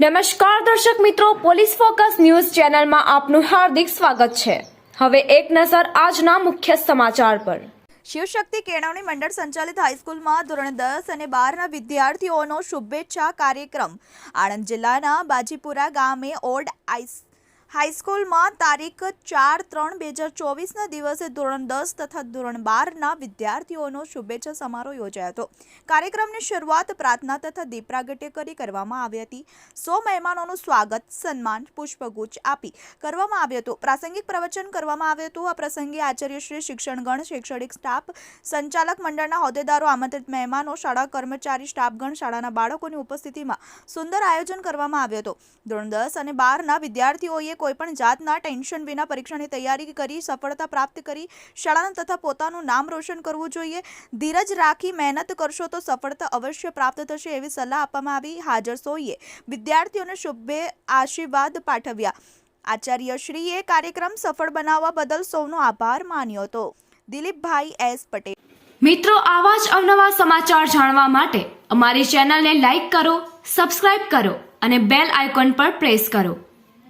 નમસ્કાર દર્શક મિત્રો, પોલીસ ફોકસ ન્યૂઝ ચેનલમાં આપનું હાર્દિક સ્વાગત છે. હવે એક નજર આજના મુખ્ય સમાચાર પર. શિવશક્તિ કેળવણી મંડળ સંચાલિત હાઈસ્કૂલમાં ધોરણ દસ અને બારના વિદ્યાર્થીઓનો શુભેચ્છા કાર્યક્રમ. આણંદ જિલ્લાના બાજીપુરા ગામે ઓલ્ડ આઈસ હાઈસ્કૂલમાં તારીખ ચાર ત્રણ બે હજાર ચોવીસના દિવસે ધોરણ દસ તથા ધોરણ બારના વિદ્યાર્થીઓનો શુભેચ્છા સમારોહ યોજાયો હતો. કાર્યક્રમની શરૂઆત પ્રાર્થના તથા દીપ પ્રાગટ્ય કરી કરવામાં આવી હતી. સો મહેમાનોનું સ્વાગત, સન્માન, પુષ્પગુચ્છ આપી કરવામાં આવ્યું હતું. પ્રાસંગિક પ્રવચન કરવામાં આવ્યું હતું. આ પ્રસંગે આચાર્ય શ્રી શિક્ષણગણ, શૈક્ષણિક સ્ટાફ, સંચાલક મંડળના હોદ્દેદારો, આમંત્રિત મહેમાનો, શાળા કર્મચારી, સ્ટાફગણ, શાળાના બાળકોની ઉપસ્થિતિમાં સુંદર આયોજન કરવામાં આવ્યું હતું. ધોરણ દસ અને બારના વિદ્યાર્થીઓએ કોઈપણ જાતના ટેન્શન વિના પરીક્ષાની તૈયારી કરી, સફળતા પ્રાપ્ત કરી, શાળાનું તથા પોતાનું નામ રોશન કરવું જોઈએ. ધીરજ રાખી મહેનત કરશો તો સફળતા અવશ્ય પ્રાપ્ત થશે એવી સલાહ આપવામાં આવી. હાજર સોઈએ વિદ્યાર્થીઓને શુભે આશીર્વાદ પાઠવ્યા. આચાર્યશ્રીએ કાર્યક્રમ સફળ બનાવવા બદલ સૌનો આભાર માન્યો હતો. દિલીપભાઈ એસ પટેલ. મિત્રો, આવા જ અવનવા સમાચાર જાણવા માટે અમારી ચેનલને લાઈક કરો, સબસ્ક્રાઇબ કરો અને બેલ આઇકોન પર પ્રેસ કરો.